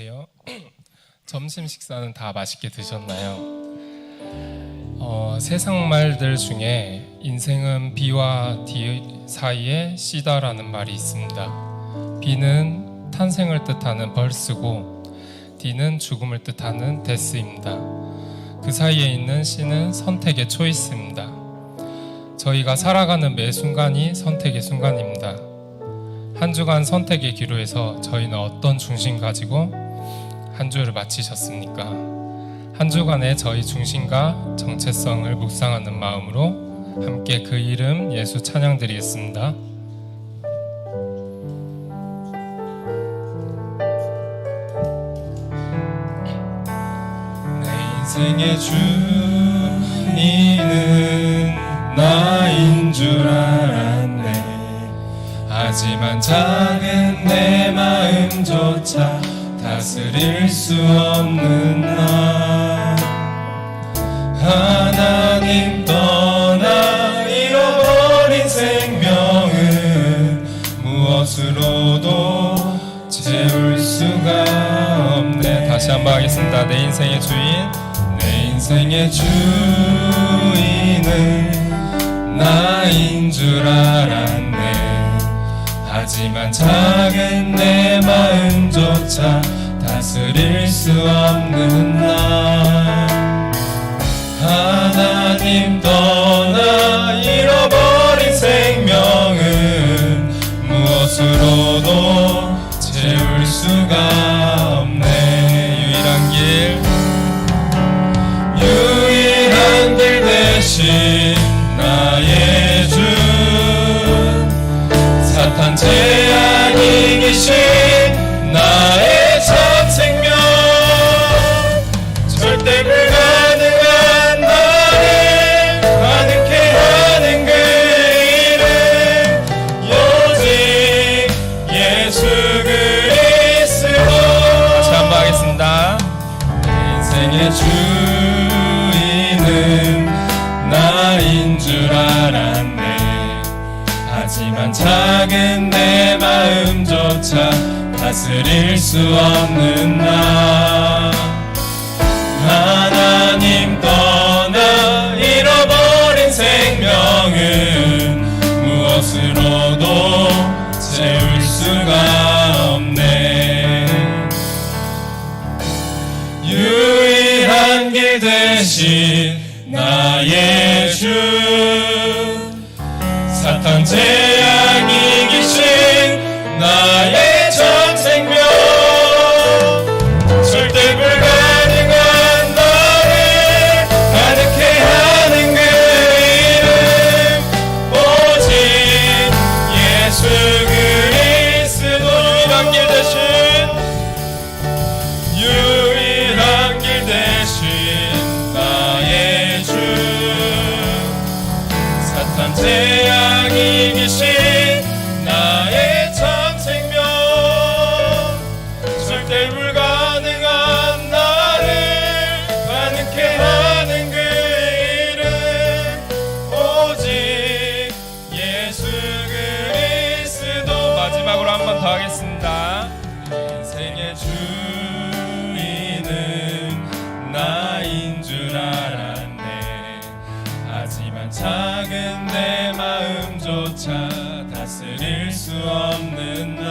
안녕하세요. 점심 식사는 다 맛있게 드셨나요? 어, 세상 말들 중에 인생은 B와 D 사이에 C다라는 말이 있습니다. B는 탄생을 뜻하는 벌스고 D는 죽음을 뜻하는 데스입니다. 그 사이에 있는 C는 선택의 초이스입니다. 저희가 살아가는 매 순간이 선택의 순간입니다. 한 주간 선택의 기로에서 저희는 어떤 중심 가지고 한 주를 마치셨습니까? 한 주간의 저희 중심과 정체성을 묵상하는 마음으로 함께 그 이름 예수 찬양드리겠습니다. 내 인생의 주인은 나인 줄 알았네. 하지만 작은 내 마음조차 다스릴 수 없는 나 하나님 떠나 잃어버린 생명은 무엇으로도 채울 수가 없네 다시 한번 하겠습니다. 내 인생의 주인. 내 인생의 주인은 나인 줄 알았네. 하지만 작은 내 마음조차 다스릴 수 없는 나 하나님 떠나 잃어버린 생명은 무엇으로도 채울 수가 주인은 나인 줄 알았네. 하지만 작은 내 마음조차 다스릴 수 없는 나 대신 나의 주. 사탄 제 사탄 제약이 계신 다스릴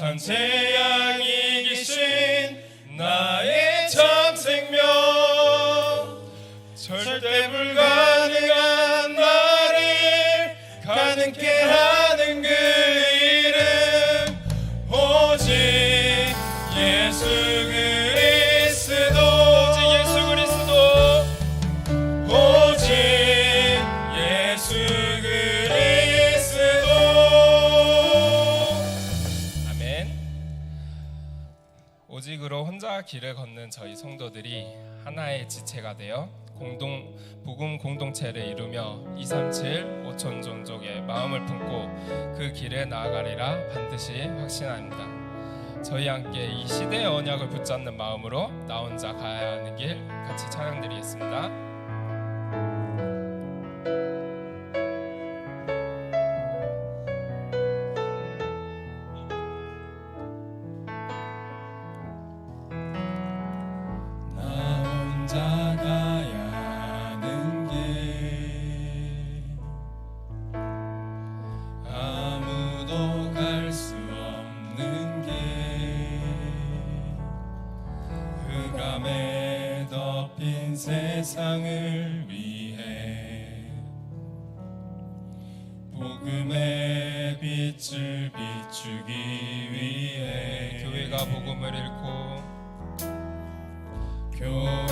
사탄 재앙이 계신 나의 참 생명. 절대 불가 길을 걷는 저희 성도들이 하나의 지체가 되어 공동 복음 공동체를 이루며 237 5천 종족의 마음을 품고 그 길에 나아가리라 반드시 확신합니다. 저희 함께 이 시대의 언약을 붙잡는 마음으로 나 혼자 가야 하는 길 같이 찬양드리겠습니다. 빛을 비추기 위해 네, 교회가 복음을 잃고 교회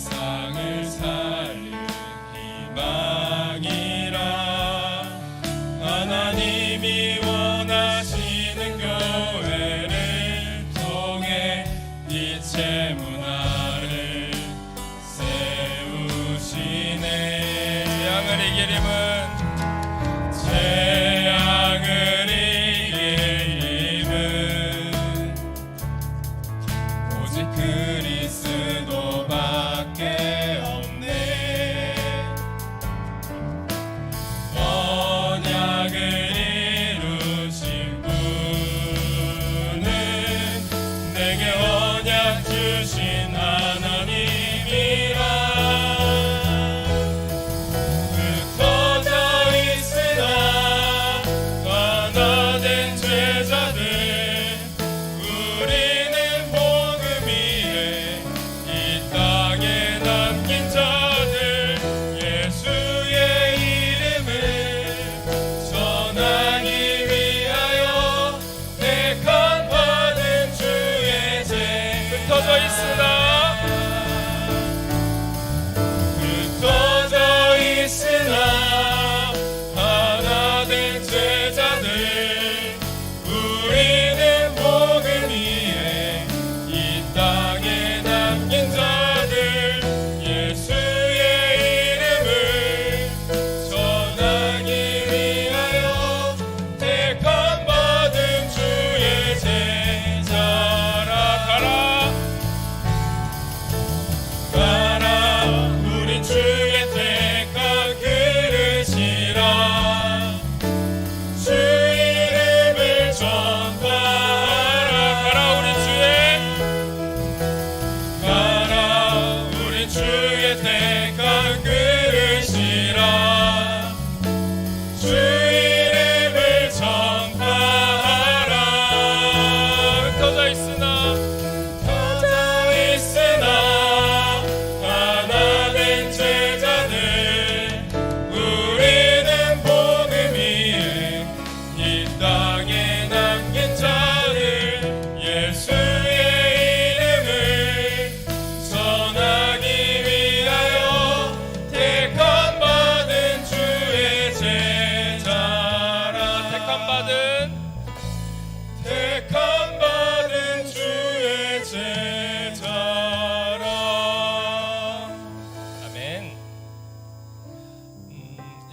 세상을 살리는 희망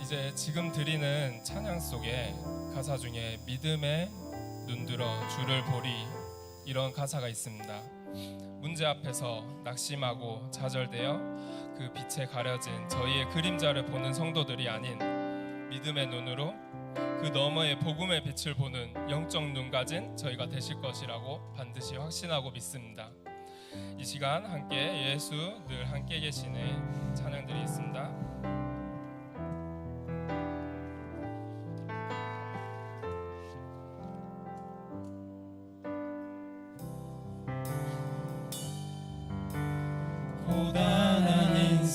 이제 지금 드리는 찬양 속에 가사 중에 믿음에 눈들어 주를 보리 이런 가사가 있습니다. 문제 앞에서 낙심하고 좌절되어 그 빛에 가려진 저희의 그림자를 보는 성도들이 아닌 믿음의 눈으로 그 너머의 복음의 빛을 보는 영적 눈 가진 저희가 되실 것이라고 반드시 확신하고 믿습니다. 이 시간 함께 예수 늘 함께 계시는 찬양 드리겠습니다.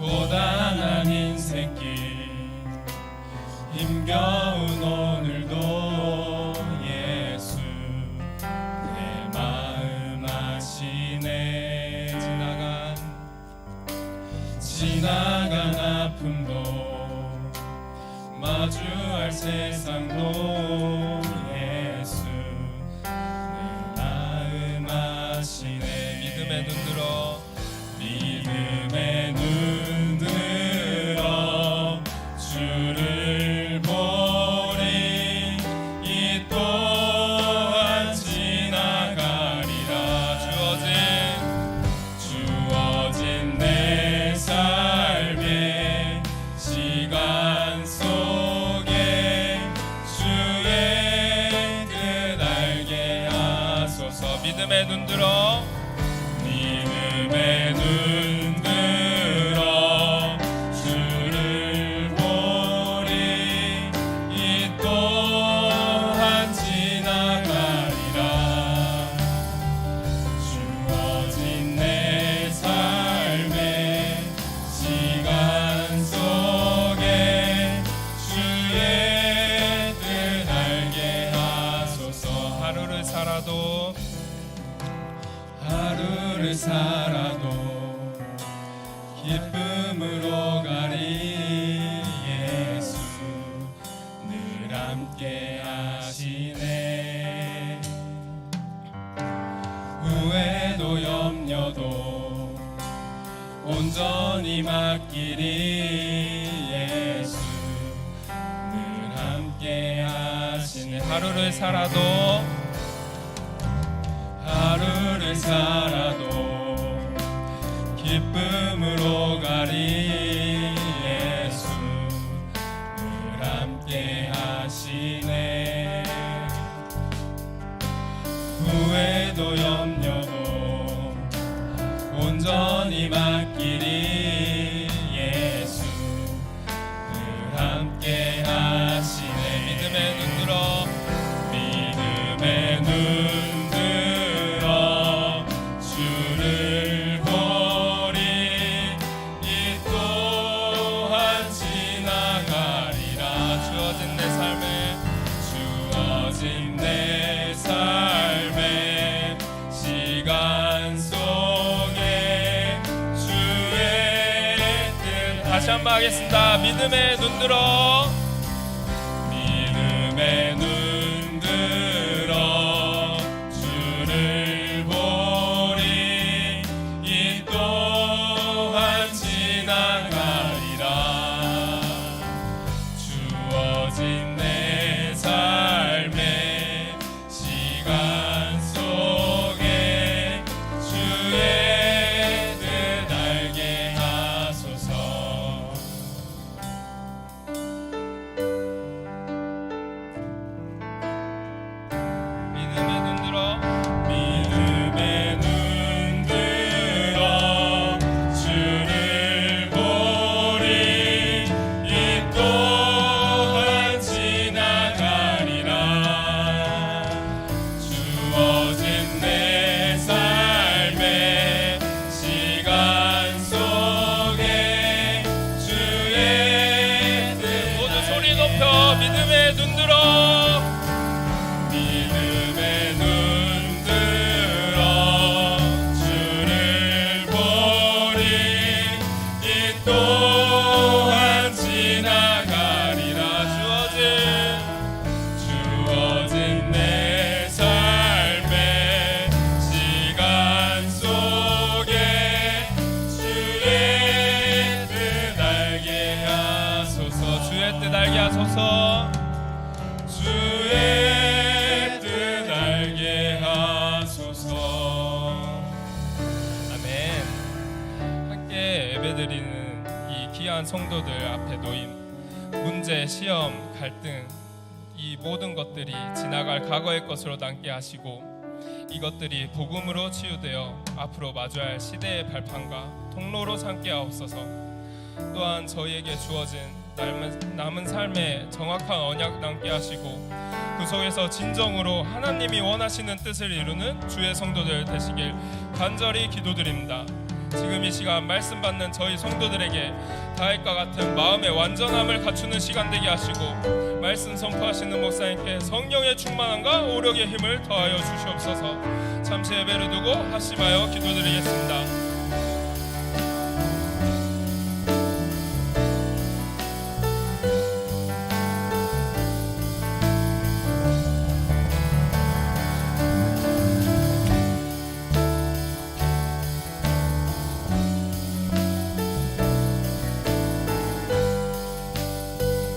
고단한 인생길. 힘겨운 오늘도 예수 내 마음 아시네. 지나간 지나간 아픔도 마주할 세상도 염려도 온전히 맡기리 예수 늘 함께 하시네. 하루를 살아도 하루를 살아도 기쁨으로 가리 온전히 맡 다시 한 번 하겠습니다. 믿음의 눈 들어 예배드리는 이 귀한 성도들 앞에 놓인 문제, 시험, 갈등 이 모든 것들이 지나갈 과거의 것으로 남게 하시고 이것들이 복음으로 치유되어 앞으로 마주할 시대의 발판과 통로로 삼게 하옵소서. 또한 저희에게 주어진 남은, 남은 삶에 정확한 언약 남게 하시고 그 속에서 진정으로 하나님이 원하시는 뜻을 이루는 주의 성도들 되시길 간절히 기도드립니다. 지금 이 시간 말씀 받는 저희 성도들에게 다윗과 같은 마음의 완전함을 갖추는 시간 되게 하시고 말씀 선포하시는 목사님께 성령의 충만함과 오력의 힘을 더하여 주시옵소서. 잠시 예배를 두고 하심하여 기도드리겠습니다.